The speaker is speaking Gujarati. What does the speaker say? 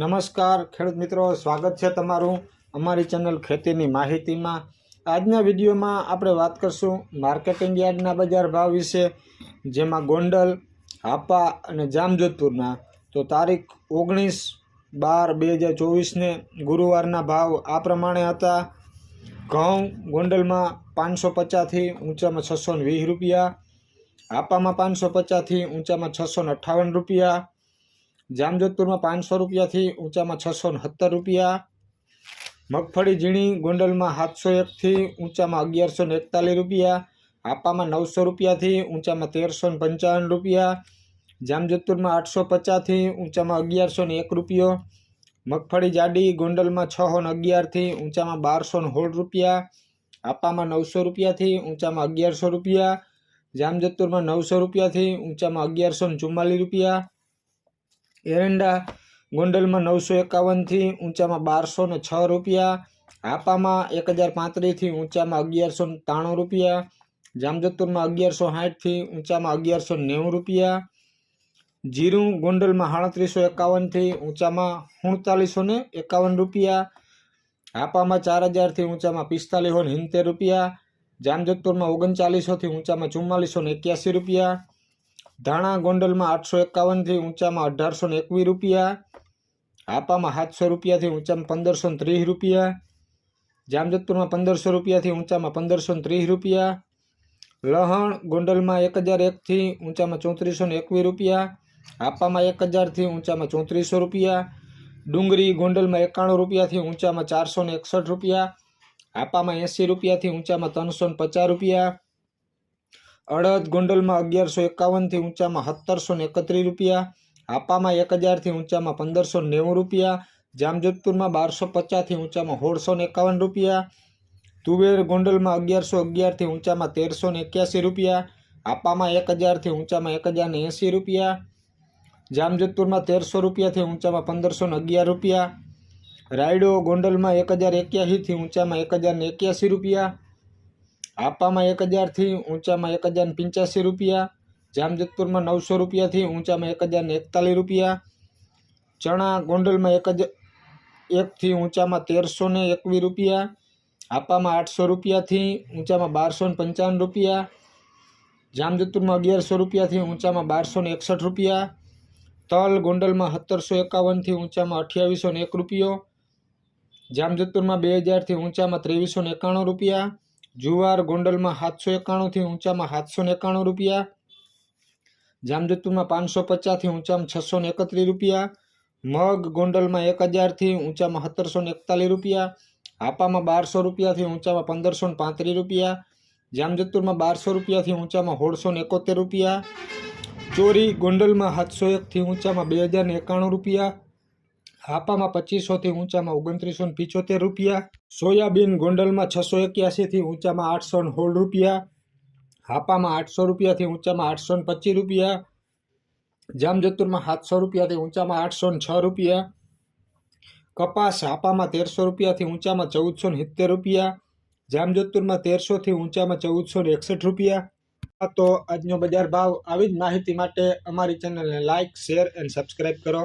નમસ્કાર ખેડૂત મિત્રો, સ્વાગત છે તમારું અમારી ચેનલ ખેતીની માહિતીમાં. આજના વિડીયોમાં આપણે વાત કરશું માર્કેટિંગ યાર્ડના બજાર ભાવ વિશે, જેમાં ગોંડલ, હાપા અને જામજોધપુરના. તો તારીખ ઓગણીસ બાર બે હજાર ચોવીસને ગુરુવારના ભાવ આ પ્રમાણે હતા. ઘઉં ગોંડલમાં પાંચસો પચાસથી ઊંચામાં છસો વીસ રૂપિયા, હાપામાં પાંચસો પચાસથી ઊંચામાં છસો અઠ્ઠાવન રૂપિયા જામજોધપુરમાં પાંચસો રૂપિયાથી ઊંચામાં છસો ને સત્તર રૂપિયા મગફળી ઝીણી ગોંડલમાં સાતસો એકથી ઊંચામાં અગિયારસો ને એકતાલીસ રૂપિયા હાપામાં નવસો રૂપિયાથી ઊંચામાં તેરસો ને પંચાવન રૂપિયા જામજોધપુરમાં આઠસો પચાસથી ઊંચામાં અગિયારસો ને એક રૂપિયો મગફળી જાડી ગોંડલમાં છસો ને અગિયારથી ઊંચામાં બારસો ને સોળ રૂપિયા હાપામાં નવસો રૂપિયાથી ઊંચામાં અગિયારસો રૂપિયા જામજોધપુરમાં નવસો રૂપિયાથી ઊંચામાં અગિયારસો ને ચુમ્માલીસ રૂપિયા એરંડા ગોંડલમાં નવસો એકાવનથી ઊંચામાં બારસો ને છ રૂપિયા હાપામાં એક હજાર પાંત્રીસથી ઊંચામાં અગિયારસો ત્રાણું રૂપિયા, જામજોધપુરમાં અગિયારસો સાઠથી ઊંચામાં અગિયારસો નેવું રૂપિયા, જીરું ગોંડલમાં સાડત્રીસો એકાવનથી ઊંચામાં સુડતાલીસો ને એકાવન રૂપિયા હાપામાં ચાર હજારથી ઊંચામાં પિસ્તાલીસો ને સિત્તેર રૂપિયા, જામજોધપુરમાં ઓગણચાલીસોથી ઊંચામાં ચુમ્માલીસો ને એક્યાસી રૂપિયા ધાણા ગોંડલમાં આઠસો એકાવનથી ઊંચામાં અઢારસો ને એકવીસ રૂપિયા હાપામાં સાતસો રૂપિયાથી ઊંચામાં પંદરસો ત્રીસ રૂપિયા જામજતપુરમાં પંદરસો રૂપિયાથી ઊંચામાં પંદરસો ત્રીસ રૂપિયા, લહણ ગોંડલમાં એક હજાર એકથી ઊંચામાં ચોત્રીસો ને એકવીસ રૂપિયા હાપામાં એક હજારથી ઊંચામાં ચોત્રીસો રૂપિયા, ડુંગળી ગોંડલમાં એકાણું રૂપિયાથી ઊંચામાં ચારસો એકસઠ રૂપિયા હાપામાં એંસી રૂપિયાથી ઊંચામાં ત્રણસો ને પચાસ રૂપિયા અડદ ગોંડલમાં અગિયારસો એકાવનથી ઊંચામાં સત્તરસો ને એકત્રીસ રૂપિયા હાપામાં એક હજારથી ઊંચામાં પંદરસો ને નેવું રૂપિયા જામજોધપુરમાં બારસો પચાસથી ઊંચામાં સોળસો ને એકાવન રૂપિયા તુવેર ગોંડલમાં અગિયારસો અગિયારથી ઊંચામાં તેરસો ને એક્યાસી રૂપિયા હાપામાં એક હજારથી ઊંચામાં એક હજાર ને એંસી રૂપિયા જામજોધપુરમાં તેરસો રૂપિયાથી ઊંચામાં પંદરસો ને અગિયાર રૂપિયા રાયડો ગોંડલમાં એક હજાર એક્યાસીથી ઊંચામાં એક હજાર ને એક્યાસી રૂપિયા હાપામાં એક હજારથી ઊંચામાં એક હજાર ને પંચ્યાસી રૂપિયા જામજોધપુરમાં નવસો રૂપિયાથી ઊંચામાં એક હજાર ને એકતાલીસ રૂપિયા ચણા ગોંડલમાં એક હજાર એકથી ઊંચામાં તેરસો ને એકવીસ રૂપિયા હાપામાં આઠસો રૂપિયાથી ઊંચામાં બારસો ને પંચાવન રૂપિયા જામજોધપુરમાં અગિયારસો રૂપિયાથી ઊંચામાં બારસો ને એકસઠ રૂપિયા તલ ગોંડલમાં સત્તરસો એકાવનથી ઊંચામાં અઠ્યાવીસો ને એક રૂપિયો જામજોધપુરમાં બે હજારથી ઊંચામાં ત્રેવીસો ને એકાણું રૂપિયા જુવાર ગોંડલમાં સાતસો એકાણુંથી ઊંચામાં સાતસો ને એકાણું રૂપિયા જામજોધપુરમાં પાંચસો પચાસથી ઊંચામાં છસો ને એકત્રીસ રૂપિયા મગ ગોંડલમાં એક હજારથી ઊંચામાં સત્તરસો ને એકતાલીસ રૂપિયા હાપામાં બારસો રૂપિયાથી ઊંચામાં પંદરસો ને પાંત્રીસ રૂપિયા જામજોધપુરમાં બારસો રૂપિયાથી ઊંચામાં સોળસો ને એકોતેર રૂપિયા ચોરી ગોંડલમાં સાતસો એકથી ઊંચામાં બે હજાર ને એકાણું રૂપિયા હાપામાં પચીસોથી ઊંચામાં ઓગણત્રીસો ને પિચોતેર રૂપિયા, સોયાબીન ગોંડલમાં છસો એક્યાસીથી ઊંચામાં આઠસો ને સોળ રૂપિયા, હાપામાં આઠસો રૂપિયાથી ઊંચામાં આઠસો ને પચીસ રૂપિયા જામજતુરમાં સાતસો રૂપિયાથી ઊંચામાં આઠસો ને છ રૂપિયા, કપાસ હાપામાં તેરસો રૂપિયાથી ઊંચામાં ચૌદસો ને સિત્તેર રૂપિયા, જામજોધપુરમાં તેરસોથી ઊંચામાં ચૌદસો ને એકસઠ રૂપિયા. તો આજનો બજાર ભાવ. આવી જ માહિતી માટે અમારી ચેનલને લાઇક શેર એન્ડ સબસ્ક્રાઈબ કરો.